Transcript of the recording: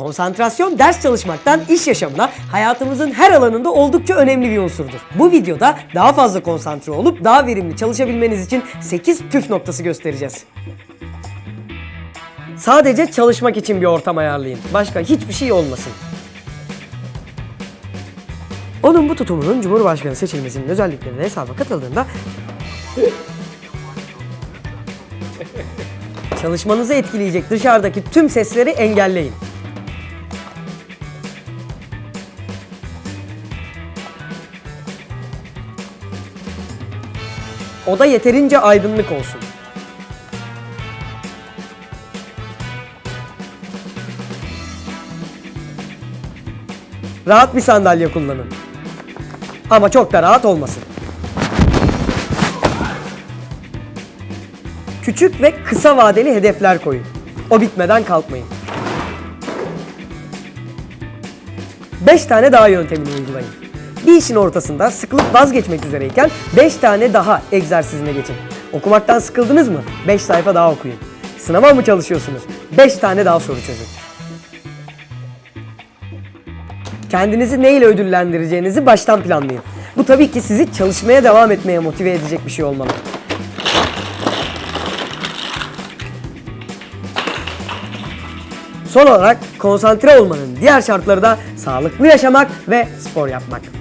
Konsantrasyon ders çalışmaktan iş yaşamına hayatımızın her alanında oldukça önemli bir unsurdur. Bu videoda daha fazla konsantre olup daha verimli çalışabilmeniz için 8 püf noktası göstereceğiz. Sadece çalışmak için bir ortam ayarlayın. Başka hiçbir şey olmasın. Onun bu tutumunun Cumhurbaşkanı seçilmesinin özelliklerini hesaba katıldığında çalışmanızı etkileyecek dışarıdaki tüm sesleri engelleyin. Oda yeterince aydınlık olsun. Rahat bir sandalye kullanın. Ama çok da rahat olmasın. Küçük ve kısa vadeli hedefler koyun. O bitmeden kalkmayın. 5 tane daha yöntemini uygulayın. Bir işin ortasında sıkılıp vazgeçmek üzereyken 5 tane daha egzersizine geçin. Okumaktan sıkıldınız mı? 5 sayfa daha okuyun. Sınava mı çalışıyorsunuz? 5 tane daha soru çözün. Kendinizi neyle ödüllendireceğinizi baştan planlayın. Bu tabii ki sizi çalışmaya devam etmeye motive edecek bir şey olmalı. Son olarak konsantre olmanın diğer şartları da sağlıklı yaşamak ve spor yapmak.